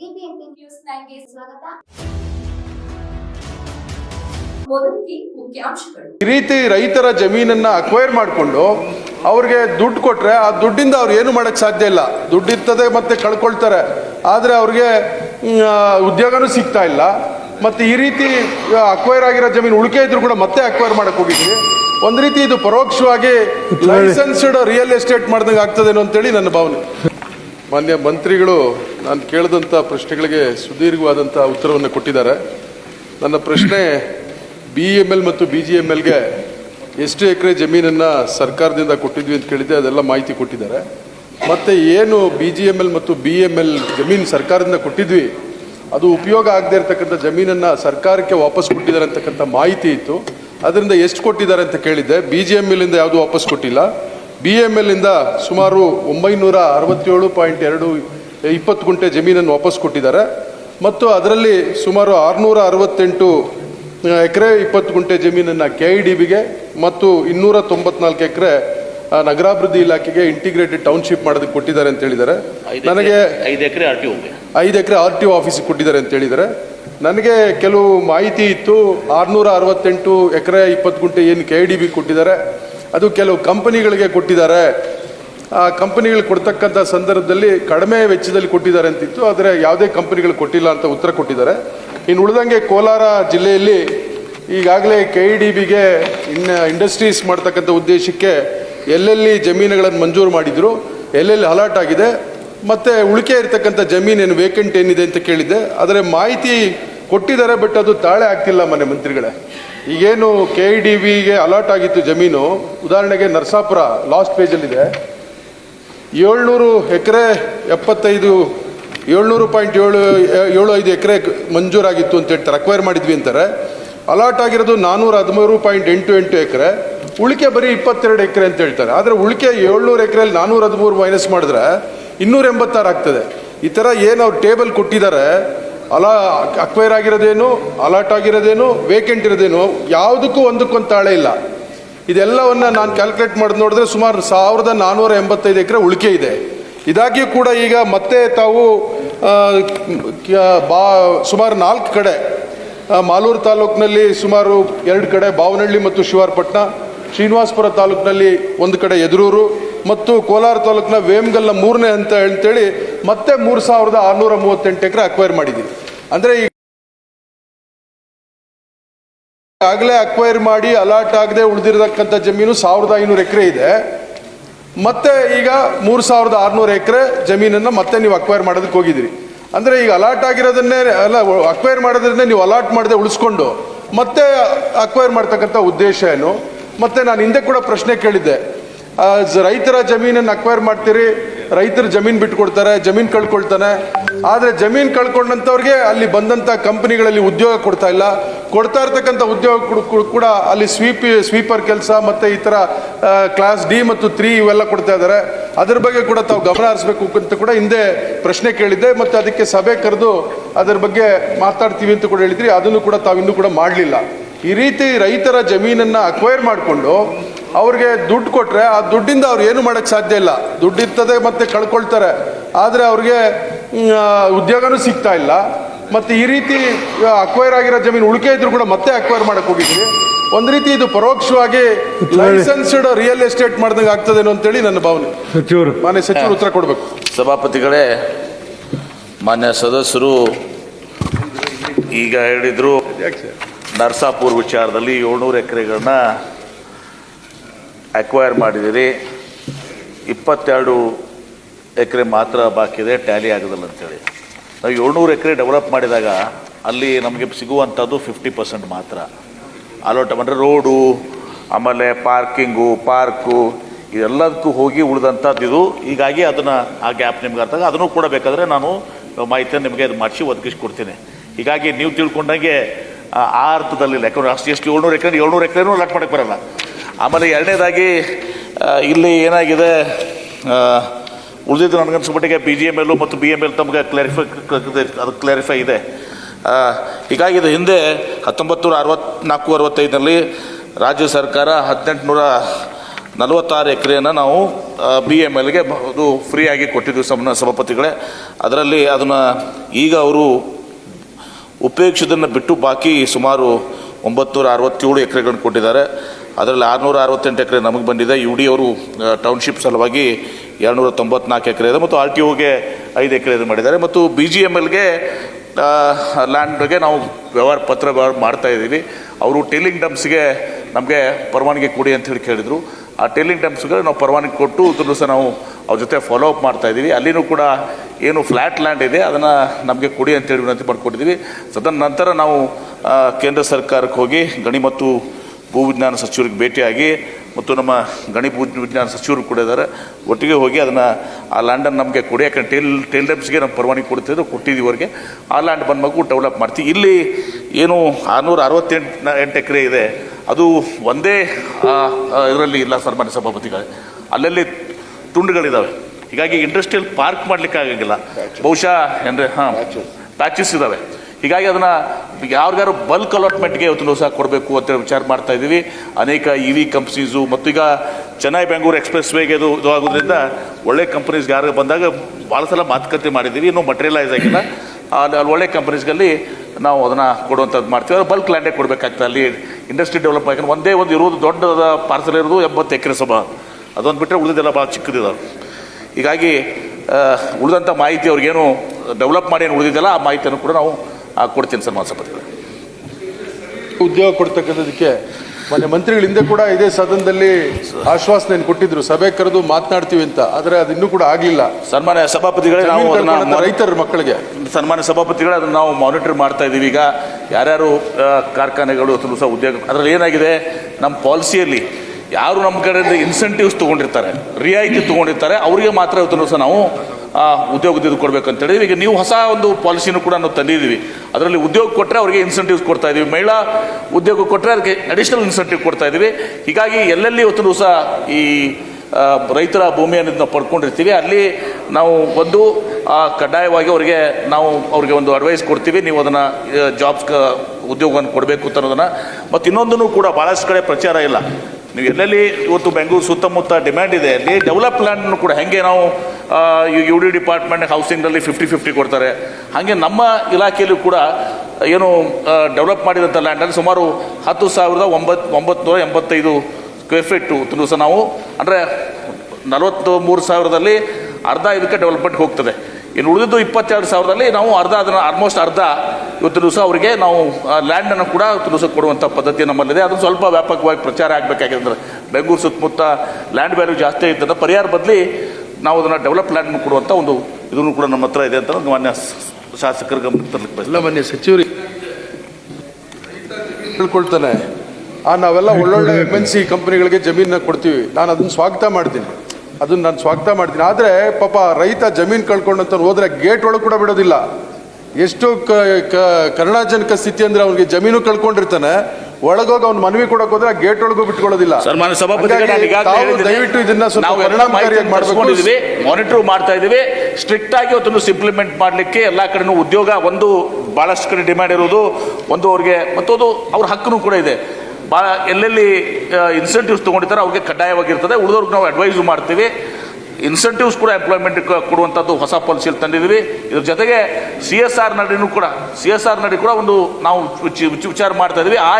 BBMP news ನೈನ್ಗೆ ಸ್ವಾಗತ. ಈ ರೀತಿ ರೈತರ ಜಮೀನನ್ನ ಅಕ್ವೈರ್ ಮಾಡಿಕೊಂಡು ಅವ್ರಿಗೆ ದುಡ್ಡು ಕೊಟ್ರೆ ಆ ದುಡ್ಡಿಂದ ಅವ್ರು ಏನು ಮಾಡಕ್ ಸಾಧ್ಯ ಇಲ್ಲ. ದುಡ್ಡು ಇರ್ತದೆ ಮತ್ತೆ ಕಳ್ಕೊಳ್ತಾರೆ. ಆದ್ರೆ ಅವ್ರಿಗೆ ಉದ್ಯೋಗನೂ ಸಿಗ್ತಾ ಇಲ್ಲ. ಮತ್ತೆ ಈ ರೀತಿ ಅಕ್ವೈರ್ ಆಗಿರೋ ಜಮೀನು ಉಳಿಕೆ ಇದ್ರು ಕೂಡ ಮತ್ತೆ ಅಕ್ವೈರ್ ಮಾಡಕ್ ಹೋಗಿದ್ವಿ. ಒಂದ್ ರೀತಿ ಇದು ಪರೋಕ್ಷವಾಗಿ ಲೈಸೆನ್ಸ್ಡ್ ರಿಯಲ್ ಎಸ್ಟೇಟ್ ಮಾಡ್ದಂಗೆ ಆಗ್ತದೇನೋ ಅಂತೇಳಿ ನನ್ನ ಭಾವನೆ. ಮಾನ್ಯ ಮಂತ್ರಿಗಳು, ನಾನು ಕೇಳಿದಂಥ ಪ್ರಶ್ನೆಗಳಿಗೆ ಸುದೀರ್ಘವಾದಂಥ ಉತ್ತರವನ್ನು ಕೊಟ್ಟಿದ್ದಾರೆ. ನನ್ನ ಪ್ರಶ್ನೆ ಬಿ ಎಂ ಎಲ್ ಮತ್ತು ಬಿ ಜಿ ಎಂ ಎಲ್ಗೆ ಎಷ್ಟು ಎಕರೆ ಜಮೀನನ್ನು ಸರ್ಕಾರದಿಂದ ಕೊಟ್ಟಿದ್ವಿ ಅಂತ ಕೇಳಿದ್ದೆ ಅದೆಲ್ಲ ಮಾಹಿತಿ ಕೊಟ್ಟಿದ್ದಾರೆ. ಮತ್ತು ಏನು ಬಿ ಜಿ ಎಂ ಎಲ್ ಮತ್ತು ಬಿ ಎಂ ಎಲ್ ಜಮೀನು ಸರ್ಕಾರದಿಂದ ಕೊಟ್ಟಿದ್ವಿ, ಅದು ಉಪಯೋಗ ಆಗದೆ ಇರತಕ್ಕಂಥ ಜಮೀನನ್ನು ಸರ್ಕಾರಕ್ಕೆ ವಾಪಸ್ ಕೊಟ್ಟಿದ್ದಾರೆ ಅಂತಕ್ಕಂಥ ಮಾಹಿತಿ ಇತ್ತು. ಅದರಿಂದ ಎಷ್ಟು ಕೊಟ್ಟಿದ್ದಾರೆ ಅಂತ ಕೇಳಿದ್ದೆ ಬಿ ಜಿ ಎಂ ಎಲ್ಲಿಂದ ಯಾವುದು ವಾಪಸ್ ಕೊಟ್ಟಿಲ್ಲ. ಬಿ ಎಂ ಇಂದ ಸುಮಾರು ಒಂಬೈನೂರ ಅರವತ್ತೇಳು ಪಾಯಿಂಟ್ ಎರಡು ಇಪ್ಪತ್ತು ಗುಂಟೆ ಜಮೀನನ್ನು ವಾಪಸ್ ಕೊಟ್ಟಿದ್ದಾರೆ. ಮತ್ತು ಅದರಲ್ಲಿ ಸುಮಾರು ಆರುನೂರ ಅರವತ್ತೆಂಟು ಎಕರೆ ಇಪ್ಪತ್ತು ಗುಂಟೆ ಜಮೀನನ್ನು ಕೆ ಐ ಡಿ ಬಿಗೆ ಮತ್ತು ಇನ್ನೂರ ತೊಂಬತ್ನಾಲ್ಕು ಎಕರೆ ನಗರಾಭಿವೃದ್ಧಿ ಇಲಾಖೆಗೆ ಇಂಟಿಗ್ರೇಟೆಡ್ ಟೌನ್ಶಿಪ್ ಮಾಡೋದಕ್ಕೆ ಕೊಟ್ಟಿದ್ದಾರೆ ಅಂತ ಹೇಳಿದ್ದಾರೆ. ನನಗೆ ಐದು ಎಕರೆ ಆರ್ ಟಿ ಐದು ಎಕರೆ ಆರ್ ಟಿ ಒ ಆಫೀಸಿಗೆ ಕೊಟ್ಟಿದ್ದಾರೆ ಅಂತ ಹೇಳಿದ್ದಾರೆ. ನನಗೆ ಕೆಲವು ಮಾಹಿತಿ ಇತ್ತು ಆರುನೂರ ಅರವತ್ತೆಂಟು ಎಕರೆ ಇಪ್ಪತ್ತು ಗುಂಟೆ ಏನು ಕೆ ಐ ಡಿ ಬಿ ಕೊಟ್ಟಿದ್ದಾರೆ. ಅದು ಕೆಲವು ಕಂಪನಿಗಳಿಗೆ ಕೊಟ್ಟಿದ್ದಾರೆ. ಆ ಕಂಪನಿಗಳು ಕೊಡ್ತಕ್ಕಂಥ ಸಂದರ್ಭದಲ್ಲಿ ಕಡಿಮೆ ವೆಚ್ಚದಲ್ಲಿ ಕೊಟ್ಟಿದ್ದಾರೆ ಅಂತಿತ್ತು, ಆದರೆ ಯಾವುದೇ ಕಂಪನಿಗಳು ಕೊಟ್ಟಿಲ್ಲ ಅಂತ ಉತ್ತರ ಕೊಟ್ಟಿದ್ದಾರೆ. ಇನ್ನು ಉಳಿದಂಗೆ ಕೋಲಾರ ಜಿಲ್ಲೆಯಲ್ಲಿ ಈಗಾಗಲೇ ಕೆ ಇ ಡಿ ಬಿಗೆ ಇನ್ನು ಇಂಡಸ್ಟ್ರೀಸ್ ಮಾಡ್ತಕ್ಕಂಥ ಉದ್ದೇಶಕ್ಕೆ ಎಲ್ಲೆಲ್ಲಿ ಜಮೀನುಗಳನ್ನು ಮಂಜೂರು ಮಾಡಿದ್ರು, ಎಲ್ಲೆಲ್ಲಿ ಅಲರ್ಟ್ ಆಗಿದೆ, ಮತ್ತೆ ಉಳಿಕೆ ಜಮೀನು ಏನು ವೇಕೆಂಟ್ ಏನಿದೆ ಅಂತ ಕೇಳಿದ್ದೆ. ಆದರೆ ಮಾಹಿತಿ ಕೊಟ್ಟಿದ್ದಾರೆ ಬಟ್ ಅದು ತಾಳೆ ಆಗ್ತಿಲ್ಲ ಮನೆ ಮಂತ್ರಿಗಳೇ. ಈಗೇನು ಕೆ ಇ ಡಿ ವಿಗೆ ಅಲರ್ಟ್ ಆಗಿತ್ತು ಜಮೀನು, ಉದಾಹರಣೆಗೆ ನರಸಾಪುರ ಲಾಸ್ಟ್ ಪೇಜಲ್ಲಿದೆ ಏಳ್ನೂರು ಎಕರೆ ಎಪ್ಪತ್ತೈದು, ಏಳ್ನೂರು ಪಾಯಿಂಟ್ ಏಳು ಏಳು ಐದು ಎಕರೆ ಮಂಜೂರಾಗಿತ್ತು ಅಂತ ಹೇಳ್ತಾರೆ ಅಕ್ವೈರ್ ಮಾಡಿದ್ವಿ ಅಂತಾರೆ. ಅಲಾಟ್ ಆಗಿರೋದು ನಾನ್ನೂರ ಹದಿಮೂರು ಪಾಯಿಂಟ್ ಎಂಟು ಎಂಟು ಎಕರೆ, ಉಳಿಕೆ ಬರೀ ಇಪ್ಪತ್ತೆರಡು ಎಕರೆ ಅಂತ ಹೇಳ್ತಾರೆ. ಆದರೆ ಉಳಿಕೆ ಏಳ್ನೂರು ಎಕರೆಯಲ್ಲಿ ನಾನ್ನೂರ ಹದಿಮೂರು ಮೈನಸ್ ಮಾಡಿದ್ರೆ ಇನ್ನೂರ ಎಂಬತ್ತಾರು ಆಗ್ತದೆ. ಈ ಥರ ಏನು ಅವ್ರು ಟೇಬಲ್ ಕೊಟ್ಟಿದ್ದಾರೆ ಅಲಾ ಅಕ್ವೈರ್ ಆಗಿರೋದೇನು ಅಲರ್ಟ್ ಆಗಿರೋದೇನು ವೇಕೆಂಟ್ ಇರೋದೇನು, ಯಾವುದಕ್ಕೂ ಒಂದಕ್ಕೊಂದು ತಾಳೆ ಇಲ್ಲ. ಇದೆಲ್ಲವನ್ನು ನಾನು ಕ್ಯಾಲ್ಕುಲೇಟ್ ಮಾಡಿ ನೋಡಿದ್ರೆ ಸುಮಾರು ಸಾವಿರದ ನಾನ್ನೂರ ಎಂಬತ್ತೈದು ಎಕರೆ ಉಳಿಕೆ ಇದೆ. ಇದಾಗಿಯೂ ಕೂಡ ಈಗ ಮತ್ತೆ ತಾವು ಬಾ, ಸುಮಾರು ನಾಲ್ಕು ಕಡೆ ಮಾಲೂರು ತಾಲೂಕಿನಲ್ಲಿ ಸುಮಾರು ಎರಡು ಕಡೆ, ಬಾವನಹಳ್ಳಿ ಮತ್ತು ಶಿವಾರಪಟ್ಟಣ ಶ್ರೀನಿವಾಸಪುರ ತಾಲೂಕಿನಲ್ಲಿ ಒಂದು ಕಡೆ ಎದುರೂರು ಮತ್ತು ಕೋಲಾರ ತಾಲೂಕಿನ ವೇಮ್ಗಲ್ನ ಮೂರನೇ ಹಂತ ಅಂತೇಳಿ ಮತ್ತೆ ಮೂರು ಸಾವಿರದ ಆರುನೂರ ಮೂವತ್ತೆಂಟು ಎಕರೆ ಅಕ್ವೈರ್ ಮಾಡಿದ್ದೀವಿ ಅಂದರೆ ಈ ಆಗಲೇ ಅಕ್ವೈರ್ ಮಾಡಿ ಅಲಾಟ್ ಆಗದೆ ಉಳಿದಿರತಕ್ಕಂಥ ಜಮೀನು ಸಾವಿರದ ಐನೂರು ಎಕರೆ ಇದೆ. ಮತ್ತೆ ಈಗ ಮೂರು ಸಾವಿರದ ಆರುನೂರು ಎಕರೆ ಜಮೀನನ್ನು ಮತ್ತೆ ನೀವು ಅಕ್ವೈರ್ ಮಾಡೋದಕ್ಕೆ ಹೋಗಿದ್ದೀರಿ ಅಂದರೆ ಈಗ ಅಲಾಟ್ ಆಗಿರೋದನ್ನೇ, ಅಲ್ಲ ಅಕ್ವೈರ್ ಮಾಡೋದ್ರಿಂದ ನೀವು ಅಲಾಟ್ ಮಾಡದೆ ಉಳಿಸ್ಕೊಂಡು ಮತ್ತೆ ಅಕ್ವೈರ್ ಮಾಡ್ತಕ್ಕಂಥ ಉದ್ದೇಶ ಏನು? ಮತ್ತೆ ನಾನು ಹಿಂದೆ ಕೂಡ ಪ್ರಶ್ನೆ ಕೇಳಿದ್ದೆ. ರೈತರ ಜಮೀನನ್ನು ಅಕ್ವೈರ್ ಮಾಡ್ತೀರಿ, ರೈತರು ಜಮೀನು ಬಿಟ್ಕೊಡ್ತಾರೆ, ಜಮೀನು ಕಳ್ಕೊಳ್ತಾನೆ ಆದರೆ ಜಮೀನು ಕಳ್ಕೊಂಡಂಥವ್ರಿಗೆ ಅಲ್ಲಿ ಬಂದಂಥ ಕಂಪನಿಗಳಲ್ಲಿ ಉದ್ಯೋಗ ಕೊಡ್ತಾ ಇಲ್ಲ. ಕೊಡ್ತಾ ಇರ್ತಕ್ಕಂಥ ಉದ್ಯೋಗ ಕೂಡ- ಅಲ್ಲಿ ಸ್ವೀಪ್ ಸ್ವೀಪರ್ ಕೆಲಸ ಮತ್ತು ಈ ಥರ ಕ್ಲಾಸ್ ಡಿ ಮತ್ತು ತ್ರೀ ಇವೆಲ್ಲ ಕೊಡ್ತಾ ಇದ್ದಾರೆ. ಅದ್ರ ಬಗ್ಗೆ ಕೂಡ ತಾವು ಗಮನ ಹರಿಸ್ಬೇಕು ಅಂತ ಕೂಡ ಹಿಂದೆ ಪ್ರಶ್ನೆ ಕೇಳಿದ್ದೆ. ಮತ್ತು ಅದಕ್ಕೆ ಸಭೆ ಕರೆದು ಅದರ ಬಗ್ಗೆ ಮಾತಾಡ್ತೀವಿ ಅಂತ ಕೂಡ ಹೇಳಿದ್ರಿ. ಅದನ್ನು ಕೂಡ ತಾವು ಇನ್ನೂ ಕೂಡ ಮಾಡಲಿಲ್ಲ. ಈ ರೀತಿ ರೈತರ ಜಮೀನನ್ನು ಅಕ್ವೈರ್ ಮಾಡಿಕೊಂಡು ಅವ್ರಿಗೆ ದುಡ್ಡು ಕೊಟ್ಟರೆ ಆ ದುಡ್ಡಿಂದ ಅವ್ರು ಏನು ಮಾಡೋಕ್ಕೆ ಸಾಧ್ಯ ಇಲ್ಲ. ದುಡ್ಡು ಇರ್ತದೆ ಮತ್ತೆ ಕಳ್ಕೊಳ್ತಾರೆ. ಆದರೆ ಅವ್ರಿಗೆ ಉದ್ಯೋಗನೂ ಸಿಗ್ತಾ ಇಲ್ಲ. ಮತ್ತು ಈ ರೀತಿ ಅಕ್ವೈರ್ ಆಗಿರೋ ಜಮೀನು ಉಳಿಕೆ ಇದ್ರು ಕೂಡ ಮತ್ತೆ ಅಕ್ವೈರ್ ಮಾಡಕ್ಕೆ ಹೋಗಿದ್ವಿ ಒಂದು ರೀತಿ ಇದು ಪರೋಕ್ಷವಾಗಿ ಲೈಸೆನ್ಸ್ಡ್ ರಿಯಲ್ ಎಸ್ಟೇಟ್ ಮಾಡ್ದಂಗೆ ಆಗ್ತದೇನೋ ಅಂತೇಳಿ ನನ್ನ ಭಾವನೆ. ಸಚಿವರು. ಮಾನ್ಯ ಸಚಿವರು ಉತ್ತರ ಕೊಡಬೇಕು. ಸಭಾಪತಿಗಳೇ ಮಾನ್ಯ ಸದಸ್ಯರು ಈಗ ಹೇಳಿದ್ರು ನರ್ಸಾಪುರ್ ವಿಚಾರದಲ್ಲಿ ಏಳ್ನೂರು ಎಕರೆಗಳನ್ನ ಅಕ್ವೈರ್ ಮಾಡಿದಿರಿ ಇಪ್ಪತ್ತೆರಡು ಎಕರೆ ಮಾತ್ರ ಬಾಕಿ ಇದೆ, ಟ್ಯಾಲಿ ಆಗೋದಿಲ್ಲ ಅಂತೇಳಿ. ನಾವು ಏಳ್ನೂರು ಎಕರೆ ಡೆವಲಪ್ ಮಾಡಿದಾಗ ಅಲ್ಲಿ ನಮಗೆ ಸಿಗುವಂಥದ್ದು ಫಿಫ್ಟಿ ಪರ್ಸೆಂಟ್ ಮಾತ್ರ. ಅಲೋಟ್ ಅಂದರೆ ರೋಡು, ಆಮೇಲೆ ಪಾರ್ಕಿಂಗು, ಪಾರ್ಕು, ಇದೆಲ್ಲದಕ್ಕೂ ಹೋಗಿ ಉಳಿದಂಥದ್ದು ಇದು. ಹೀಗಾಗಿ ಅದನ್ನು ಆ ಗ್ಯಾಪ್ ನಿಮ್ಗೆ ಅರ್ಥ ಅದನ್ನು ಕೂಡ ಬೇಕಾದರೆ ನಾನು ಮಾಹಿತಿಯನ್ನು ನಿಮಗೆ ಅದು ಮಾಡಿಸಿ ಒದಗಿಸ್ಕೊಡ್ತೀನಿ. ಹೀಗಾಗಿ ನೀವು ತಿಳ್ಕೊಂಡಂಗೆ, ಆ ಅರ್ಥದಲ್ಲಿ ಲೆಕ್ಕ ಅಷ್ಟು ಎಷ್ಟು ಏಳ್ನೂರು ಎಕರೆ, ಏಳ್ನೂರು ಎಕರೆನೂ ಲಟ್ ಮಾಡಕ್ಕೆ ಬರಲ್ಲ. ಆಮೇಲೆ ಎರಡನೇದಾಗಿ ಇಲ್ಲಿ ಏನಾಗಿದೆ ಉಳಿದಿದ್ದು ನನಗನ್ಸ್ಮಟ್ಟಿಗೆ ಬಿ ಜಿ ಎಂ ಎಲ್ಲು ಮತ್ತು ಬಿ ಎಂ ಎಲ್ ತಮಗೆ ಕ್ಲಾರಿಫೈ ಅದು ಕ್ಲಾರಿಫೈ ಇದೆ. ಹೀಗಾಗಿ ಇದು ಹಿಂದೆ ಹತ್ತೊಂಬತ್ತು ನೂರ ಅರವತ್ನಾಲ್ಕು ಅರವತ್ತೈದರಲ್ಲಿ ರಾಜ್ಯ ಸರ್ಕಾರ ಹದಿನೆಂಟುನೂರ ನಲವತ್ತಾರು ಎಕರೆಯನ್ನು ನಾವು ಬಿ ಎಂ ಎಲ್ಗೆ ಅದು ಫ್ರೀಯಾಗಿ ಕೊಟ್ಟಿದ್ವಿ ಸಮ ಸಭಾಪತಿಗಳೇ. ಅದರಲ್ಲಿ ಅದನ್ನು ಈಗ ಅವರು ಉಪಯೋಗಿಸೋದನ್ನು ಬಿಟ್ಟು ಬಾಕಿ ಸುಮಾರು ಒಂಬತ್ತುನೂರ ಅರವತ್ತೇಳು ಎಕರೆಗಳನ್ನು ಕೊಟ್ಟಿದ್ದಾರೆ. ಅದರಲ್ಲಿ ಆರುನೂರ ಅರವತ್ತೆಂಟು ಎಕರೆ ನಮಗೆ ಬಂದಿದೆ. ಯು ಡಿ ಅವರು ಟೌನ್ಶಿಪ್ ಸಲುವಾಗಿ ಎರಡುನೂರ ತೊಂಬತ್ನಾಲ್ಕು ಎಕರೆ ಇದೆ ಮತ್ತು ಆರ್ ಟಿ ಒಗೆ ಐದು ಎಕರೆ ಇದು ಮಾಡಿದ್ದಾರೆ. ಮತ್ತು ಬಿ ಜಿ ಎಂ ಎಲ್ಗೆ ಲ್ಯಾಂಡ್ಗೆ ನಾವು ವ್ಯವಹಾರ ಪತ್ರ ವ್ಯವಹಾರ ಮಾಡ್ತಾ ಇದ್ದೀವಿ. ಅವರು ಟೇಲಿಂಗ್ ಡಮ್ಸ್ಗೆ ನಮಗೆ ಪರವಾನಗಿ ಕೊಡಿ ಅಂತ ಹೇಳಿ ಕೇಳಿದರು. ಆ ಟೇಲಿಂಗ್ ಡಂಪ್ಸ್ಗೆ ನಾವು ಪರವಾನಗಿ ಕೊಟ್ಟು ಇದ್ರೂ ಸಹ ನಾವು ಅವ್ರ ಜೊತೆ ಫಾಲೋ ಅಪ್ ಮಾಡ್ತಾ ಇದ್ದೀವಿ. ಅಲ್ಲಿನೂ ಕೂಡ ಏನು ಫ್ಲ್ಯಾಟ್ ಲ್ಯಾಂಡ್ ಇದೆ, ಅದನ್ನು ನಮಗೆ ಕೊಡಿ ಅಂತೇಳಿ ವಿನಂತಿ ಮಾಡಿಕೊಟ್ಟಿದ್ದೀವಿ ಸದನ ನಂತರ ನಾವು ಕೇಂದ್ರ ಸರ್ಕಾರಕ್ಕೆ ಹೋಗಿ ಗಣಿ ಮತ್ತು ಭೂ ವಿಜ್ಞಾನ ಸಚಿವರಿಗೆ ಭೇಟಿಯಾಗಿ ಮತ್ತು ನಮ್ಮ ಗಣಿ ಭೂ ವಿಜ್ಞಾನ ಸಚಿವರು ಕೂಡ ಇದ್ದಾರೆ. ಒಟ್ಟಿಗೆ ಹೋಗಿ ಅದನ್ನು ಆ ಲ್ಯಾಂಡನ್ನು ನಮಗೆ ಕೊಡಿ. ಯಾಕಂದ್ರೆ ಟೇಲ್ ಟೇಲ್ ಡಬ್ಸ್ಗೆ ನಮ್ಮ ಪರವಾನಗಿ ಕೊಡ್ತಿದ್ರು ಕೊಟ್ಟಿದ್ದೀವಿ ಅವ್ರಿಗೆ ಆ ಲ್ಯಾಂಡ್ ಬಂದ ಮಗು ಡೆವಲಪ್ ಮಾಡ್ತೀವಿ. ಇಲ್ಲಿ ಏನು ಆರುನೂರ ಅರವತ್ತೆಂಟು ಎಂಟು ಎಕರೆ ಇದೆ. ಅದು ಒಂದೇ ಇದರಲ್ಲಿ ಇಲ್ಲ ಸನ್ಮಾನ್ಯ ಸಭಾಪತಿಗಳೇ. ಅಲ್ಲಲ್ಲಿ ತುಂಡುಗಳಿದ್ದಾವೆ ಹೀಗಾಗಿ ಇಂಡಸ್ಟ್ರಿಯಲ್ ಪಾರ್ಕ್ ಮಾಡಲಿಕ್ಕೆ ಆಗಂಗಿಲ್ಲ. ಬಹುಶಃ ಅಂದರೆ ಹಾಂ ಪ್ಯಾಚಸ್ ಇದ್ದಾವೆ ಹೀಗಾಗಿ ಅದನ್ನು ಯಾರಿಗಾರು ಬಲ್ಕ್ ಅಲಾಟ್ಮೆಂಟ್ಗೆ ಇವತ್ತು ಸಹ ಕೊಡಬೇಕು ಅಂತ ವಿಚಾರ ಮಾಡ್ತಾ ಇದ್ದೀವಿ. ಅನೇಕ ಇ ವಿ ಕಂಪ್ನೀಸು ಮತ್ತು ಈಗ ಚೆನ್ನೈ ಬೆಂಗಳೂರು ಎಕ್ಸ್ಪ್ರೆಸ್ ವೇಗೆ ಇದು ಇದು ಆಗೋದ್ರಿಂದ ಒಳ್ಳೆ ಕಂಪ್ನೀಸ್ಗೆ ಯಾರು ಬಂದಾಗ ಭಾಳ ಸಲ ಮಾತುಕತೆ ಮಾಡಿದ್ದೀವಿ. ಇನ್ನೂ ಮಟೀರಿಯಲೈಸ್ ಆಗಿಲ್ಲ. ಅಲ್ಲಿ ಅಲ್ಲಿ ಒಳ್ಳೆ ಕಂಪ್ನೀಸ್ಗಳಲ್ಲಿ ನಾವು ಅದನ್ನು ಕೊಡುವಂಥದ್ದು ಮಾಡ್ತೀವಿ. ಅದು ಬಲ್ಕ್ ಲ್ಯಾಂಡೇ ಕೊಡಬೇಕಾಗ್ತದೆ. ಅಲ್ಲಿ ಇಂಡಸ್ಟ್ರಿ ಡೆವಲಪ್ ಯಾಕಂದ್ರೆ ಒಂದೇ ಒಂದು ಇರೋದು ದೊಡ್ಡದ ಪಾರ್ಸಲ್ ಇರೋದು ಎಂಬತ್ತು ಎಕರೆ ಸಮ. ಅದೊಂದು ಬಿಟ್ಟರೆ ಉಳಿದೆಲ್ಲ ಭಾಳ ಚಿಕ್ಕದಿದೆ ಹೀಗಾಗಿ ಉಳಿದಂಥ ಮಾಹಿತಿ ಅವ್ರಿಗೇನು ಡೆವಲಪ್ ಮಾಡಿ ಏನು ಉಳಿದಿದ್ದಲ್ಲ ಆ ಮಾಹಿತಿಯನ್ನು ಕೂಡ ನಾವು ಆ, ಕೊಡ್ತೀನಿ ಸರ್ ಮಾಸಪತಿಗಳು ಉದ್ಯೋಗ ಕೊಡ್ತಕ್ಕಂಥದಕ್ಕೆ ಮೊನ್ನೆ ಮಂತ್ರಿಗಳಿಂದ ಕೂಡ ಇದೇ ಸದನದಲ್ಲಿ ಆಶ್ವಾಸನೆ ಕೊಟ್ಟಿದ್ರು. ಸಭೆ ಕರೆದು ಮಾತನಾಡ್ತೀವಿ ಅಂತ. ಆದರೆ ಅದು ಇನ್ನೂ ಕೂಡ ಆಗಲಿಲ್ಲ. ಸನ್ಮಾನ್ಯ ಸಭಾಪತಿಗಳೇ ನಾವು ಅದನ್ನ ರೈತರ ಮಕ್ಕಳಿಗೆ. ಸನ್ಮಾನ್ಯ ಸಭಾಪತಿಗಳೇ ಅದನ್ನು ನಾವು ಮಾನಿಟರ್ ಮಾಡ್ತಾ ಇದ್ದೀವಿ ಈಗ ಯಾರ್ಯಾರು ಕಾರ್ಖಾನೆಗಳು ಅಥವಾ ಸಹ ಉದ್ಯೋಗ ಅದರಲ್ಲಿ ಏನಾಗಿದೆ? ನಮ್ಮ ಪಾಲಿಸಿಯಲ್ಲಿ ಯಾರು ನಮ್ಮ ಕಡೆಯಿಂದ ಇನ್ಸೆಂಟಿವ್ಸ್ ತೊಗೊಂಡಿರ್ತಾರೆ ರಿಯಾಯಿತಿ ತೊಗೊಂಡಿರ್ತಾರೆ ಅವರಿಗೆ ಮಾತ್ರ ಇವತ್ತು ಸಹ ನಾವು ಉದ್ಯೋಗದ ಇದು ಕೊಡ್ಬೇಕಂತೇಳಿ ಈಗ ನೀವು ಹೊಸ ಒಂದು ಪಾಲಿಸಿನೂ ಕೂಡ ನಾವು ತಂದಿದ್ದೀವಿ. ಅದರಲ್ಲಿ ಉದ್ಯೋಗ ಕೊಟ್ಟರೆ ಅವರಿಗೆ ಇನ್ಸೆಂಟಿವ್ಸ್ ಕೊಡ್ತಾ ಇದ್ದೀವಿ. ಮಹಿಳಾ ಉದ್ಯೋಗ ಕೊಟ್ಟರೆ ಅದಕ್ಕೆ ಅಡಿಷನಲ್ ಇನ್ಸೆಂಟಿವ್ ಕೊಡ್ತಾ ಇದ್ದೀವಿ. ಹೀಗಾಗಿ ಎಲ್ಲೆಲ್ಲಿ ಇವತ್ತು ಸಹ ಈ ರೈತರ ಭೂಮಿಯನ್ನು ನಾವು ಪಡ್ಕೊಂಡಿರ್ತೀವಿ, ಅಲ್ಲಿ ನಾವು ಒಂದು ಕಡ್ಡಾಯವಾಗಿ ಅವರಿಗೆ ನಾವು ಅವ್ರಿಗೆ ಒಂದು ಅಡ್ವೈಸ್ ಕೊಡ್ತೀವಿ. ನೀವು ಅದನ್ನು ಜಾಬ್ಸ್ ಉದ್ಯೋಗವನ್ನು ಕೊಡಬೇಕು ಅಂತ ಅನ್ನೋದನ್ನು. ಮತ್ತು ಇನ್ನೊಂದನ್ನು ಕೂಡ ಭಾಳಷ್ಟು ಕಡೆ ಪ್ರಚಾರ ಇಲ್ಲ. ನೀವು ಎಲ್ಲೆಲ್ಲಿ ಇವತ್ತು ಬೆಂಗಳೂರು ಸುತ್ತಮುತ್ತ ಡಿಮ್ಯಾಂಡ್ ಇದೆ, ಅಲ್ಲಿ ಡೆವಲಪ್ ಲ್ಯಾಂಡ್ನು ಕೂಡ ಹೆಂಗೆ ನಾವು ಯು ಡಿ ಡಿಪಾರ್ಟ್ಮೆಂಟ್ ಹೌಸಿಂಗ್ನಲ್ಲಿ ಫಿಫ್ಟಿ ಫಿಫ್ಟಿ ಕೊಡ್ತಾರೆ. ಹಾಗೆ ನಮ್ಮ ಇಲಾಖೆಯಲ್ಲೂ ಕೂಡ ಏನು ಡೆವಲಪ್ ಮಾಡಿದಂಥ ಲ್ಯಾಂಡಲ್ಲಿ ಸುಮಾರು ಹತ್ತು ಸಾವಿರದ ಒಂಬತ್ತು ಒಂಬತ್ತು ಎಂಬತ್ತೈದು ಸ್ಕ್ವೇರ್ ಫೀಟು ದಿವಸ ನಾವು, ಅಂದರೆ ನಲವತ್ತು ಮೂರು ಸಾವಿರದಲ್ಲಿ ಅರ್ಧ ಇದಕ್ಕೆ ಡೆವಲಪ್ಮೆಂಟ್ ಹೋಗ್ತದೆ. ಇನ್ನು ಉಳಿದಿದ್ದು ಇಪ್ಪತ್ತೆರಡು ಸಾವಿರದಲ್ಲಿ ನಾವು ಅರ್ಧ ಅದನ್ನು ಆಲ್ಮೋಸ್ಟ್ ಅರ್ಧ ಇವತ್ತು ದಿವಸ ಅವರಿಗೆ ನಾವು ಲ್ಯಾಂಡನ್ನು ಕೂಡ ಇವತ್ತು ದಿವಸ ಕೊಡುವಂಥ ಪದ್ಧತಿ ನಮ್ಮಲ್ಲಿದೆ. ಅದು ಸ್ವಲ್ಪ ವ್ಯಾಪಕವಾಗಿ ಪ್ರಚಾರ ಆಗಬೇಕಾಗಿದೆ ಅಂದ್ರೆ ಬೆಂಗಳೂರು ಸುತ್ತಮುತ್ತ ಲ್ಯಾಂಡ್ ವ್ಯಾಲ್ಯೂ ಜಾಸ್ತಿ ಇರ್ತದೆ ಪರಿಹಾರ ಬದಲಿ ನಾವು ಅದನ್ನು ಡೆವಲಪ್ ಲ್ಯಾಂಡ್ ಕೊಡುವಂಥ ಒಂದು ಇದನ್ನು ಕೂಡ ನಮ್ಮ ಹತ್ರ ಇದೆ ಅಂತ ಮಾನ್ಯ ಶಾಸಕರ ಗಮನಕ್ಕೆ ತರಲಿಕ್ಕೆ. ಮಾನ್ಯ ಸಚಿವರಿಗೆ ತಿಳ್ಕೊಳ್ತಾನೆ ಆ ನಾವೆಲ್ಲ ಒಳ್ಳೊಳ್ಳೆ ಎಂ ಎನ್ ಸಿ ಕಂಪನಿಗಳಿಗೆ ಜಮೀನನ್ನ ಕೊಡ್ತೀವಿ. ನಾನು ಅದನ್ನು ಸ್ವಾಗತ ಮಾಡ್ತೀನಿ. ಅದನ್ನ ನಾನು ಸ್ವಾಗತ ಮಾಡ್ತೀನಿ. ಆದರೆ ಪಾಪ ರೈತ ಜಮೀನು ಕಳ್ಕೊಂಡಂತ ಹೋದ್ರೆ ಗೇಟ್ ಒಳಗೆ ಕೂಡ ಬಿಡೋದಿಲ್ಲ. ಎಷ್ಟು ಕರುಣಾಜನಕ ಸ್ಥಿತಿ ಅಂದ್ರೆ ಅವನಿಗೆ ಜಮೀನು ಕಳ್ಕೊಂಡಿರ್ತಾನೆ ಒಳಗೋಗಿ ಅವ್ನು ಮನವಿ ಕೊಡಕ್ ಹೋದ್ರೆ ಗೇಟ್ ಒಳಗೂ ಬಿಟ್ಕೊಳ್ಳೋದಿಲ್ಲ. ದಯವಿಟ್ಟು ಇದನ್ನ ಪರಿಣಾಮಕಾರಿಯಾಗಿ ತರಿಸ್ಕೊಂಡಿದ್ದೀವಿ ಮಾನಿಟರ್ ಮಾಡ್ತಾ ಇದೀವಿ ಸ್ಟ್ರಿಕ್ಟ್ ಆಗಿ ಅದನ್ನು ಸಿಂಪ್ಲಿಮೆಂಟ್ ಮಾಡಲಿಕ್ಕೆ ಎಲ್ಲ ಕಡೆನೂ ಉದ್ಯೋಗ ಒಂದು ಭಾಳಷ್ಟು ಕಡೆ ಡಿಮ್ಯಾಂಡ್ ಇರೋದು ಒಂದು ಅವ್ರಿಗೆ ಮತ್ತೊಂದು ಅವ್ರ ಹಕ್ಕೂ ಕೂಡ ಇದೆ. ಭಾಳ ಎಲ್ಲೆಲ್ಲಿ ಇನ್ಸೆಂಟಿವ್ಸ್ ತೊಗೊಂಡಿರ್ತಾರೆ ಅವ್ರಿಗೆ ಕಡ್ಡಾಯವಾಗಿರ್ತದೆ. ಉಳಿದವ್ರಿಗೆ ನಾವು ಅಡ್ವೈಸ್ ಮಾಡ್ತೀವಿ. ಇನ್ಸೆಂಟಿವ್ಸ್ ಕೂಡ ಎಂಪ್ಲಾಯ್ಮೆಂಟ್ ಕೊಡುವಂಥದ್ದು ಹೊಸ ಪಾಲಿಸಿಯಲ್ಲಿ ತಂದಿದ್ದೀವಿ. ಇದ್ರ ಜೊತೆಗೆ ಸಿ ಎಸ್ ಆರ್ ನಡಿನೂ ಕೂಡ ಸಿ ಎಸ್ ಆರ್ ನಡಿ ಕೂಡ ಒಂದು ನಾವು ವಿಚ- ವಿಚ- ವಿಚಾರ ಮಾಡ್ತಾ ಇದ್ದೀವಿ. ಆ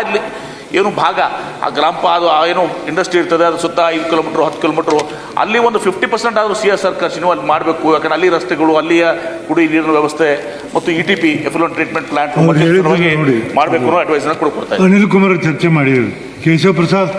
ಏನು ಭಾಗ? ಆ ಗ್ರಾಮ ಅದು ಏನು ಇಂಡಸ್ಟ್ರಿ ಇರ್ತದೆ ಅದು ಸುತ್ತ ಐದು ಕಿಲೋಮೀಟ್ರ್ ಹತ್ತು ಕಿಲೋಮೀಟ್ರ್ ಅಲ್ಲಿ ಒಂದು ಫಿಫ್ಟಿ ಪರ್ಸೆಂಟ್ ಆದರೂ ಸಿ ಎಸ್ ಆರ್ ಖರ್ಚಿನೂ ಅಲ್ಲಿ ಮಾಡಬೇಕು. ಯಾಕಂದ್ರೆ ಅಲ್ಲಿ ರಸ್ತೆಗಳು ಅಲ್ಲಿಯ ಕುಡಿ ನೀರಿನ ವ್ಯವಸ್ಥೆ ಮತ್ತು E T P effluent treatment plant. ಮಾಡಬೇಕು ಅನ್ನೋ ಅಡ್ವೈಸ್ನ ಕೊಡ್ಕೊಡ್ತಾರೆ ಅನಿಲ್ ಕುಮಾರ್ ಚರ್ಚೆ ಮಾಡಿದ್ರು ಕೇಶವ ಪ್ರಸಾದ್